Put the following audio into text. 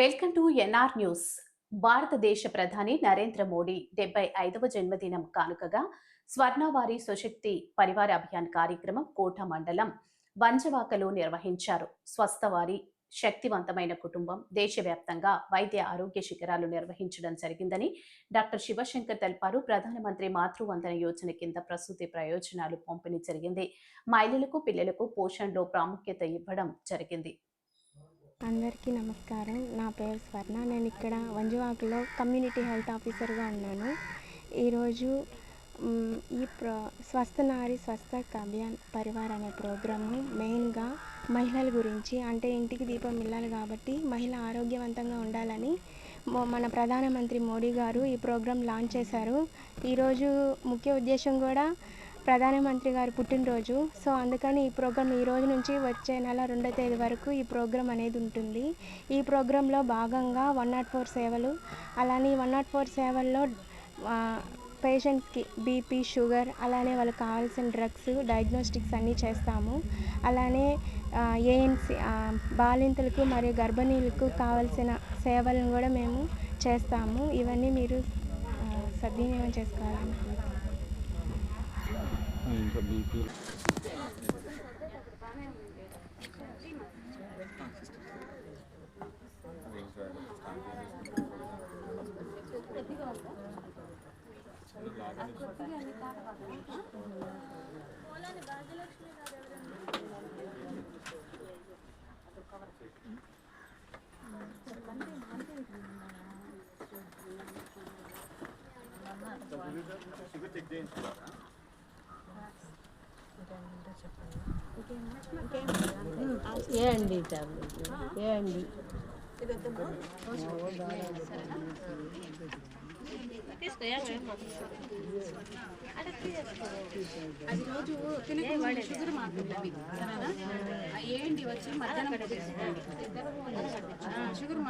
Welcome to NR news. భారతదేశ ప్రధాని నరేంద్ర మోడీ డెబ్బై ఐదవ జన్మదినం కానుకగా స్వర్ణవారి సుశక్తి పరివార అభియాన్ కార్యక్రమం కోట మండలం వంజవాకలో నిర్వహించారు. స్వస్థవారి శక్తివంతమైన కుటుంబం దేశవ్యాప్తంగా వైద్య ఆరోగ్య శిఖరాలు నిర్వహించడం జరిగిందని డాక్టర్ శివశంకర్ తెలిపారు. ప్రధానమంత్రి మాతృవందన యోజన కింద ప్రసూతి ప్రయోజనాలు పంపిణీ జరిగింది. మహిళలకు పిల్లలకు పోషణలో ప్రాముఖ్యత ఇవ్వడం జరిగింది. అందరికీ నమస్కారం. నా పేరు స్వర్ణ. నేను ఇక్కడ వంజవాకలో కమ్యూనిటీ హెల్త్ ఆఫీసర్గా ఉన్నాను. ఈరోజు ఈ ప్రో స్వస్థ నారి స్వస్థ అభియాన్ పరివార్ అనే ప్రోగ్రాము మెయిన్గా మహిళల గురించి అంటే ఇంటికి దీపం ఇల్లాలి కాబట్టి మహిళ ఆరోగ్యవంతంగా ఉండాలని మన ప్రధానమంత్రి మోడీ గారు ఈ ప్రోగ్రాం లాంచ్ చేశారు. ఈరోజు ముఖ్య ఉద్దేశం కూడా ప్రధానమంత్రి గారి పుట్టినరోజు. సో అందుకని ఈ ప్రోగ్రాం ఈ రోజు నుంచి వచ్చే నెల రెండో తేదీ వరకు ఈ ప్రోగ్రామ్ అనేది ఉంటుంది. ఈ ప్రోగ్రాంలో భాగంగా వన్ నాట్ ఫోర్ సేవలు అలానే వన్ నాట్ ఫోర్ సేవల్లో పేషెంట్స్కి బీపీ షుగర్ అలానే వాళ్ళకి కావాల్సిన డ్రగ్స్ డయాగ్నోస్టిక్స్ అన్నీ చేస్తాము. అలానే ఏఎన్సి బాలింతలకు మరియు గర్భిణీలకు కావాల్సిన సేవలను కూడా మేము చేస్తాము. ఇవన్నీ మీరు ఆ, సద్వినియోగం చేసుకోవాలని ఇంకా బీపీ ఏ అండి టాబ్లెట్? ఏ అండి? అది రోజు తినక ముందు షుగర్ సరేనా? ఆ ఏంటి వచ్చి మధ్యాహ్నం షుగర్